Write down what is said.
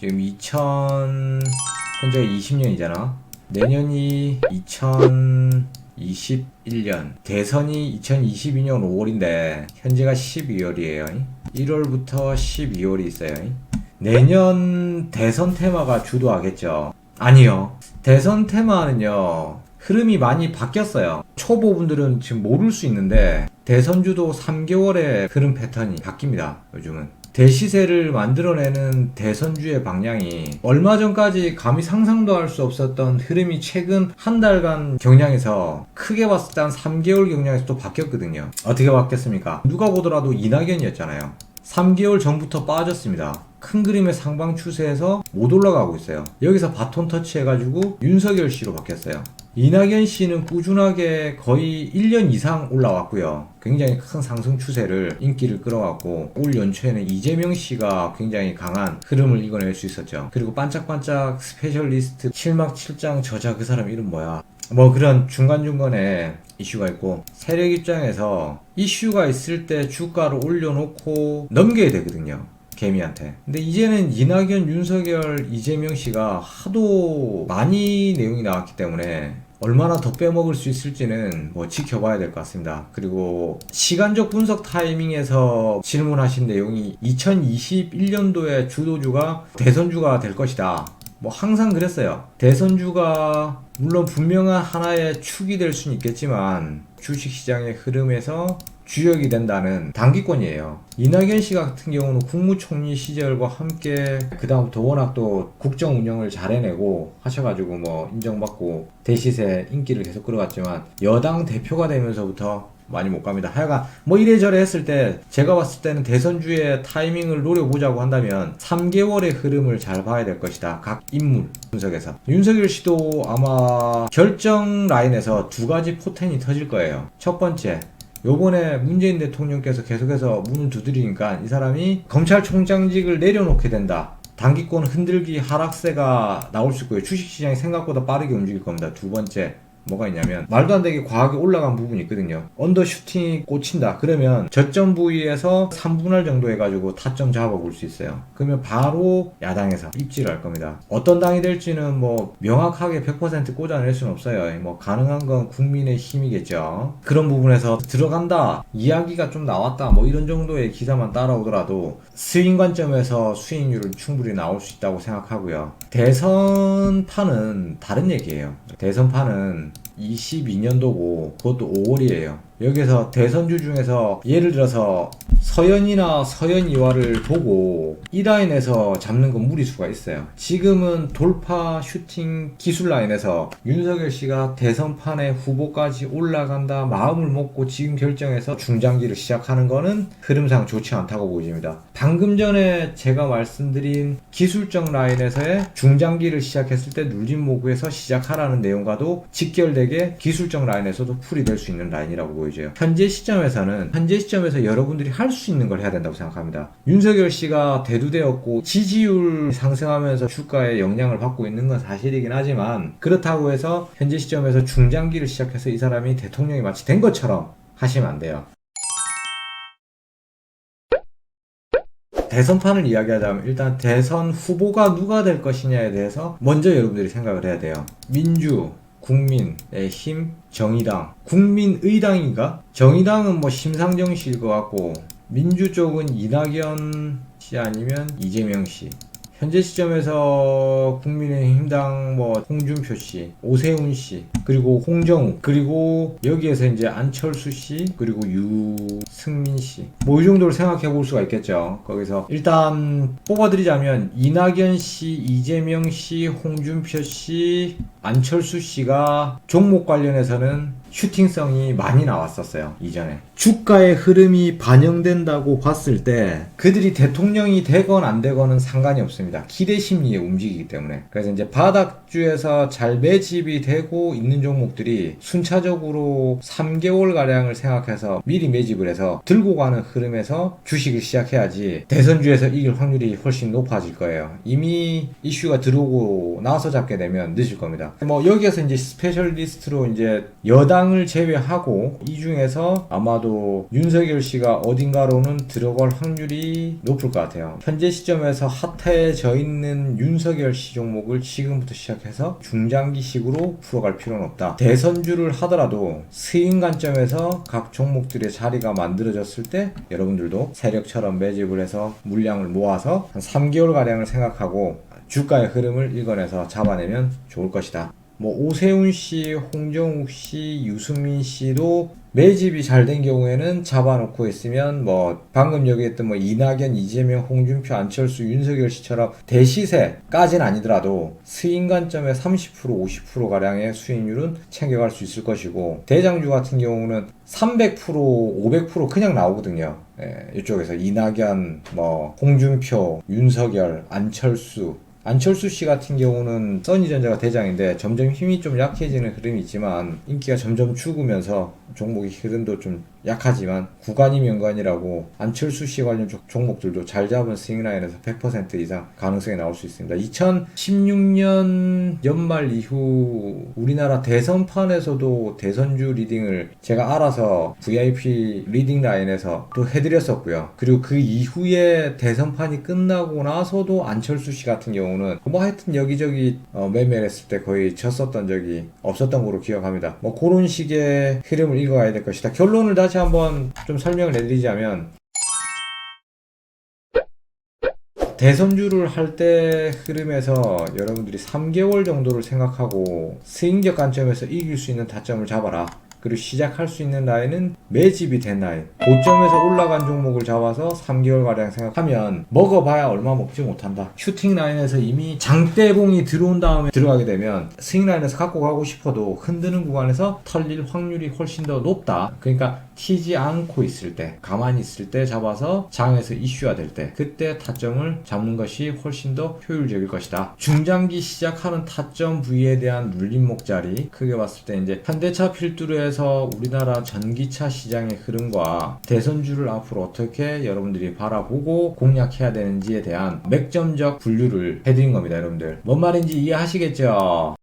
지금 2000 현재 20년이잖아. 내년이 2021년. 대선이 2022년 5월인데 현재가 12월이에요. 1월부터 12월이 있어요. 내년 대선 테마가 주도하겠죠. 아니요. 대선 테마는요. 흐름이 많이 바뀌었어요. 초보분들은 지금 모를 수 있는데 대선 주도 3개월의 흐름 패턴이 바뀝니다. 요즘은. 대시세를 만들어내는 대선주의 방향이 얼마 전까지 감히 상상도 할 수 없었던 흐름이 최근 한 달간 경향에서 크게 봤을 때 한 3개월 경향에서 또 바뀌었거든요. 어떻게 바뀌었습니까? 누가 보더라도 이낙연이었잖아요. 3개월 전부터 빠졌습니다. 큰 그림의 상방 추세에서 못 올라가고 있어요. 여기서 바톤 터치해가지고 윤석열 씨로 바뀌었어요. 이낙연 씨는 꾸준하게 거의 1년 이상 올라왔고요. 굉장히 큰 상승 추세를 인기를 끌어왔고 올 연초에는 이재명 씨가 굉장히 강한 흐름을 이겨낼 수 있었죠. 그리고 반짝반짝 스페셜리스트 7막 7장 저자 그 사람 이름 뭐야? 뭐 그런 중간중간에 이슈가 있고 세력 입장에서 이슈가 있을 때 주가를 올려놓고 넘겨야 되거든요. 개미한테. 근데 이제는 이낙연, 윤석열, 이재명 씨가 하도 많이 내용이 나왔기 때문에 얼마나 더 빼먹을 수 있을지는 뭐 지켜봐야 될 것 같습니다. 그리고 시간적 분석 타이밍에서 질문하신 내용이 2021년도에 주도주가 대선주가 될 것이다. 뭐 항상 그랬어요. 대선주가 물론 분명한 하나의 축이 될 수는 있겠지만 주식시장의 흐름에서 주역이 된다는 단기권이에요. 이낙연 씨 같은 경우는 국무총리 시절과 함께 그다음부터 워낙 또 국정 운영을 잘 해내고 하셔가지고 뭐 인정받고 대시세 인기를 계속 끌어갔지만 여당 대표가 되면서부터 많이 못 갑니다. 하여간 뭐 이래저래 했을 때 제가 봤을 때는 대선주의 타이밍을 노려보자고 한다면 3개월의 흐름을 잘 봐야 될 것이다. 각 인물 분석에서. 윤석열 씨도 아마 결정 라인에서 두 가지 포텐이 터질 거예요. 첫 번째, 요번에 문재인 대통령께서 계속해서 문을 두드리니까 이 사람이 검찰총장직을 내려놓게 된다. 단기권 흔들기 하락세가 나올 수 있고요. 주식시장이 생각보다 빠르게 움직일 겁니다. 두 번째. 뭐가 있냐면 말도 안 되게 과하게 올라간 부분이 있거든요. 언더 슈팅이 꽂힌다. 그러면 저점 부위에서 3분할 정도 해가지고 타점 잡아볼 수 있어요. 그러면 바로 야당에서 입질을 할 겁니다. 어떤 당이 될지는 뭐 명확하게 100% 꽂아낼 수는 없어요. 뭐 가능한 건 국민의 힘이겠죠. 그런 부분에서 들어간다. 이야기가 좀 나왔다. 뭐 이런 정도의 기사만 따라오더라도 스윙 관점에서 수익률은 충분히 나올 수 있다고 생각하고요. 대선판은 다른 얘기예요. 대선판은 22년도고 그것도 5월이에요. 여기서 대선주 중에서 예를 들어서 서현이나 서현이와를 보고 이 라인에서 잡는 건 무리수가 있어요. 지금은 돌파 슈팅 기술 라인에서 윤석열 씨가 대선판에 후보까지 올라간다 마음을 먹고 지금 결정해서 중장기를 시작하는 거는 흐름상 좋지 않다고 보입니다. 방금 전에 제가 말씀드린 기술적 라인에서의 중장기를 시작했을 때 눌림 모구에서 시작하라는 내용과도 직결되게 기술적 라인에서도 풀이 될 수 있는 라인이라고 보 여져요. 현재 시점에서는 현재 시점에서 여러분들이 할 수 있는 걸 해야 된다고 생각합니다. 윤석열 씨가 대두되었고 지지율 상승하면서 주가에 영향을 받고 있는 건 사실이긴 하지만 그렇다고 해서 현재 시점에서 중장기를 시작해서 이 사람이 대통령이 마치 된 것처럼 하시면 안 돼요. 대선판을 이야기하자면 일단 대선 후보가 누가 될 것이냐에 대해서 먼저 여러분들이 생각을 해야 돼요. 민주, 국민의 힘, 정의당, 국민의당인가? 정의당은 뭐 심상정 씨일 것 같고 민주 쪽은 이낙연 씨 아니면 이재명 씨. 현재 시점에서 국민의힘당 뭐 홍준표 씨, 오세훈 씨, 그리고 홍정욱, 그리고 여기에서 이제 안철수 씨, 그리고 유승민 씨. 뭐 이 정도를 생각해 볼 수가 있겠죠. 거기서 일단 뽑아드리자면 이낙연 씨, 이재명 씨, 홍준표 씨, 안철수 씨가 종목 관련해서는 슈팅성이 많이 나왔었어요 이전에. 주가의 흐름이 반영된다고 봤을 때 그들이 대통령이 되건 안 되건은 상관이 없습니다. 기대 심리에 움직이기 때문에. 그래서 이제 바닥주에서 잘 매집이 되고 있는 종목들이 순차적으로 3개월 가량을 생각해서 미리 매집을 해서 들고 가는 흐름에서 주식을 시작해야지 대선주에서 이길 확률이 훨씬 높아질 거예요. 이미 이슈가 들어오고 나서 잡게 되면 늦을 겁니다. 뭐 여기에서 이제 스페셜리스트로 이제 여당 야당을 제외하고 이 중에서 아마도 윤석열 씨가 어딘가로는 들어갈 확률이 높을 것 같아요. 현재 시점에서 핫해져 있는 윤석열 씨 종목을 지금부터 시작해서 중장기식으로 풀어갈 필요는 없다. 대선주를 하더라도 스윙 관점에서 각 종목들의 자리가 만들어졌을 때 여러분들도 세력처럼 매집을 해서 물량을 모아서 한 3개월 가량을 생각하고 주가의 흐름을 읽어내서 잡아내면 좋을 것이다. 뭐 오세훈 씨, 홍정욱 씨, 유승민 씨도 매집이 잘 된 경우에는 잡아놓고 있으면 뭐 방금 얘기했던 뭐 이낙연, 이재명, 홍준표, 안철수, 윤석열 씨처럼 대시세까지는 아니더라도 스윙 관점의 30% 50% 가량의 수익률은 챙겨갈 수 있을 것이고 대장주 같은 경우는 300% 500% 그냥 나오거든요. 예, 이쪽에서 이낙연, 뭐 홍준표, 윤석열, 안철수 안철수 씨 같은 경우는 써니전자가 대장인데 점점 힘이 좀 약해지는 흐름이 있지만 인기가 점점 죽으면서 종목의 흐름도 좀 약하지만 구간이 명관이라고 안철수 씨 관련 종- 종목들도 잘 잡은 스윙라인에서 100% 이상 가능성이 나올 수 있습니다. 2016년 연말 이후 우리나라 대선판에서도 대선주 리딩을 제가 알아서 VIP 리딩 라인에서 또 해드렸었고요. 그리고 그 이후에 대선판이 끝나고 나서도 안철수 씨 같은 경우는 뭐 하여튼 여기저기 어, 매매를 했을 때 거의 쳤었던 적이 없었던 걸로 기억합니다. 뭐 그런 식의 흐름을 읽어가야 될 것이다. 결론을 다시 한번 좀 설명을 해드리자면 대선주를 할 때 흐름에서 여러분들이 3개월 정도를 생각하고 스윙적 관점에서 이길 수 있는 타점을 잡아라. 그리고 시작할 수 있는 라인은 매집이 된 라인. 고점에서 올라간 종목을 잡아서 3개월가량 생각하면 먹어봐야 얼마 먹지 못한다. 슈팅 라인에서 이미 장대봉이 들어온 다음에 들어가게 되면 스윙 라인에서 갖고 가고 싶어도 흔드는 구간에서 털릴 확률이 훨씬 더 높다. 그러니까 튀지 않고 있을 때, 가만히 있을 때 잡아서 장에서 이슈화 될 때, 그때 타점을 잡는 것이 훨씬 더 효율적일 것이다. 중장기 시작하는 타점 부위에 대한 눌림목 자리, 크게 봤을 때 이제 현대차 필두로 에서 우리나라 전기차 시장의 흐름과 대선주를 앞으로 어떻게 여러분들이 바라보고 공략해야 되는지에 대한 맥점적 분류를 해드린 겁니다, 여러분들. 뭔 말인지 이해하시겠죠?